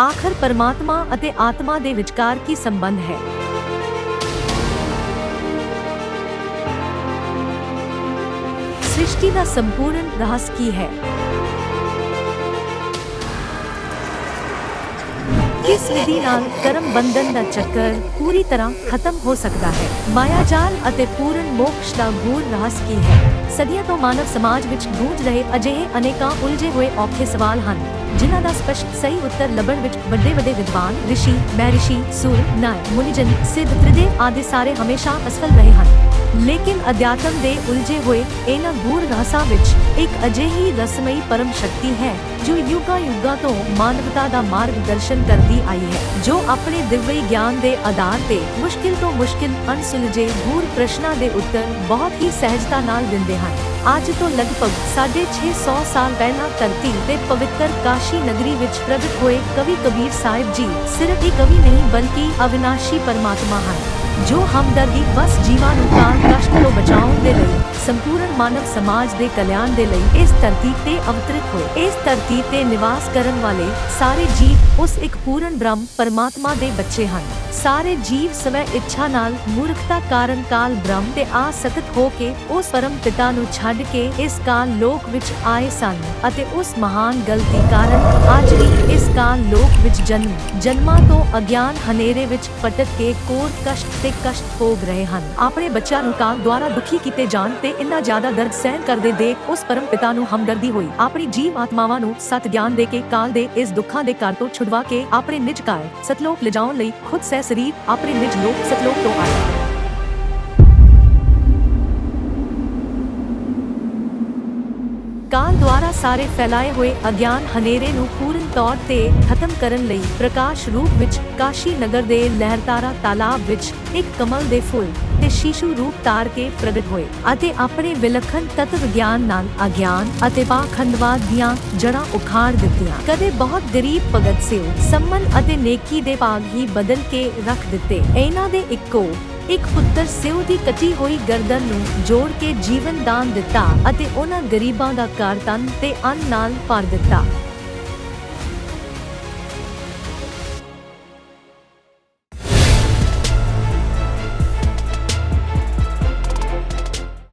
ਆਖਰ ਪਰਮਾਤਮਾ ਅਤੇ ਆਤਮਾ ਦੇ ਵਿਚਕਾਰ ਕੀ ਸੰਬੰਧ ਹੈ? ਸ੍ਰਿਸ਼ਟੀ ਦਾ ਸੰਪੂਰਨ ਰਹੱਸ ਕੀ ਹੈ? ਕਿਸ ਵਿਧੀ ਨਾਲ ਕਰਮ ਬੰਧਨ ਦਾ ਚੱਕਰ ਪੂਰੀ ਤਰ੍ਹਾਂ ਖਤਮ ਹੋ ਸਕਦਾ ਹੈ? ਮਾਇਆਜਾਲ ਅਤੇ ਪੂਰਨ ਮੋਕਸ਼ ਦਾ ਗੂੜ ਰਹੱਸ ਕੀ ਹੈ? ਸਦੀਆਂ ਤੋਂ ਮਾਨਵ ਸਮਾਜ ਵਿੱਚ ਗੂੰਜ ਰਹੇ ਅਜਿਹੇ ਅਨੇਕਾਂ ਉਲਝੇ ਹੋਏ ਔਖੇ ਸਵਾਲ ਹਨ। ਜਿਨ੍ਹਾਂ ਦਾ ਸਪਸ਼ਟ ਸਹੀ ਉੱਤਰ ਲੱਭਣ ਵਿੱਚ ਵੱਡੇ ਵੱਡੇ ਵਿਦਵਾਨ ਰਿਸ਼ੀ, ਮਹਿਰਿਸ਼ੀ, ਸੂਰ ਨਾਇ ਮੁਨੀਜਨ, ਸਿੱਧ, ਤ੍ਰਿਦੇਵ ਆਦਿ ਸਾਰੇ ਹਮੇਸ਼ਾ ਅਸਫਲ ਰਹੇ ਹਨ। ਲੇਕਿਨ ਅਧਿਆਤਮ ਦੇ ਉਲਝੇ ਹੋਏ ਇਹਨਾਂ ਗੂੜ ਰਹੱਸਾਂ ਵਿੱਚ ਇੱਕ ਅਜਿਹੀ ਰਸਮਈ ਪਰਮ ਸ਼ਕਤੀ ਹੈ ਜੋ ਯੁੱਗਾਂ ਯੁੱਗਾਂ ਤੋਂ ਮਾਨਵਤਾ ਦਾ ਮਾਰਗਦਰਸ਼ਨ ਕਰਦੀ ਆਈ ਹੈ, ਜੋ ਆਪਣੇ ਦਿਵਯ ਗਿਆਨ ਦੇ ਆਧਾਰ ਤੇ ਮੁਸ਼ਕਿਲ ਤੋਂ ਮੁਸ਼ਕਿਲ ਅਣਸੁਲਝੇ ਗੂੜ ਪ੍ਰਸ਼ਨਾਂ ਦੇ ਉੱਤਰ ਬਹੁਤ ਹੀ ਸਹਿਜਤਾ ਨਾਲ ਦਿੰਦੇ ਹਨ। ਅੱਜ ਤੋਂ ਲਗਭਗ 650 ਸਾਲ ਪਹਿਲਾਂ ਧਰਤੀ ਤੇ ਪਵਿੱਤਰ ਕਾਸ਼ੀ ਨਗਰੀ ਵਿੱਚ ਪ੍ਰਗਟ ਹੋਏ ਕਵੀ ਕਬੀਰ ਸਾਹਿਬ ਜੀ ਸਿਰਫ ਇੱਕ ਕਵੀ ਨਹੀਂ, ਬਲਕਿ ਅਵਿਨਾਸ਼ੀ ਪਰਮਾਤਮਾ ਹਨ। ਜੋ ਹਮਦਰਦੀ ਵਸ ਜੀਵਾਂ ਨੂੰ ਕਾਲ ਕਸ਼ਟ ਤੋਂ ਬਚਾਉਣ ਦੇ ਲਈ, ਸੰਪੂਰਨ ਮਾਨਵ ਸਮਾਜ ਦੇ ਕਲਿਆਣ ਦੇ ਲਈ ਇਸ ਧਰਤੀ ਤੇ ਅਵਤਰਿਤ ਹੋਏ। ਇਸ ਧਰਤੀ ਤੇ ਨਿਵਾਸ ਕਰਨ ਵਾਲੇ ਸਾਰੇ ਜੀਵ ਉਸ ਇੱਕ ਪੂਰਨ ਬ੍ਰਹਮ ਪਰਮਾਤਮਾ ਦੇ ਬੱਚੇ ਹਨ। ਸਾਰੇ ਜੀਵ ਸਵੈ ਇੱਛਾ ਨਾਲ ਮੂਰਖਤਾ ਕਾਰਨ ਕਾਲ ਬ੍ਰਹਮ ਤੇ ਆਸਕਤ ਹੋ ਕੇ ਉਸ ਪਰਮ ਪਿਤਾ ਨੂੰ ਛੱਡ ਕੇ ਇਸ ਕਾਲ ਲੋਕ ਵਿੱਚ ਆਏ ਸਨ ਅਤੇ ਉਸ ਮਹਾਨ ਗਲਤੀ ਕਾਰਨ ਅੱਜ ਵੀ ਲੋਕ ਵਿੱਚ ਜਨਮ, ਜਨਮਾਂ ਤੋਂ ਅਗਿਆਨ ਹਨੇਰੇ ਵਿੱਚ ਪਟਕ ਕੇ ਕੋਰ ਕਸ਼ਟ ਤੇ ਕਸ਼ਟ ਭੋਗ ਰਹੇ ਹਨ। ਆਪਣੇ ਬੱਚਿਆਂ ਨੂੰ ਕਾਲ ਦੁਆਰਾ ਦੁਖੀ ਕੀਤੇ ਜਾਣ ਤੇ ਇੰਨਾ ਜ਼ਿਆਦਾ ਦਰਦ ਸਹਿਣ ਕਰਦੇ ਦੇਖ ਉਸ ਪਰਮ ਪਿਤਾ ਨੂੰ ਹਮਦਰਦੀ ਹੋਈ। ਆਪਣੀ ਜੀਵ ਆਤਮਾਵਾਂ ਨੂੰ ਸਤ ਗਿਆਨ ਦੇ ਕੇ ਕਾਲ ਦੇ ਇਸ ਦੁੱਖਾਂ ਦੇ ਘਰ ਤੋਂ ਛੁਡਵਾ ਕੇ ਆਪਣੇ ਨਿਜ ਕਾਲ ਸਤਲੋਕ ਲਿਜਾਉਣ ਲਈ ਖੁਦ ਸਹਿ ਸਰੀਰ ਆਪਣੇ ਨਿਜ ਲੋਕ ਸਤਲੋਕ ਤੋਂ ਆਏ ਕਾਲ ਦੁਆਰਾ ਸਾਰੇ ਫੈਲਾਏ ਹੋਏ ਅਗਿਆਨ ਹਨੇਰੇ ਨੂੰ ਪੂਰਨ ਤੌਰ ਤੇ ਖਤਮ ਕਰਨ ਲਈ ਪ੍ਰਕਾਸ਼ ਰੂਪ ਵਿੱਚ ਕਾਸ਼ੀ ਨਗਰ ਦੇ ਲਹਿਰਤਾਰਾ ਤਾਲਾਬ ਵਿੱਚ ਇੱਕ ਕਮਲ ਦੇ ਫੁੱਲ ਤੇ ਸ਼ੀਸ਼ੂ ਰੂਪ ਤਾਰ ਕੇ ਪ੍ਰਗਟ ਹੋਏ ਅਤੇ ਆਪਣੇ ਵਿਲੱਖਣ ਤਤਵ ਗਿਆਨ ਨਾਲ ਅਗਿਆਨ ਅਤੇ ਪਾਖੰਡਵਾਦ ਦੀਆਂ ਜੜਾਂ ਉਖਾੜ ਦਿੱਤੀਆਂ। ਕਦੇ ਬਹੁਤ ਗਰੀਬ ਭਗਤ ਸਿਓ ਸੰਮਨ ਅਤੇ ਨੇਕੀ ਦੇ ਭਾਗ ਹੀ ਬਦਲ ਕੇ ਰੱਖ ਦਿੱਤੇ। ਇਹਨਾਂ ਦੇ ਇੱਕੋ ਇੱਕ ਪੁੱਤਰ ਸਿਉ ਦੀ ਕੱਟੀ ਹੋਈ ਗਰਦਨ ਨੂੰ ਜੋੜ ਕੇ ਜੀਵਨ ਦਾਨ ਦਿੱਤਾ ਅਤੇ ਉਹਨਾਂ ਗਰੀਬਾਂ ਦਾ ਘਰ ਤਨ ਤੇ ਅੰਨ ਨਾਲ ਭਰ ਦਿੱਤਾ।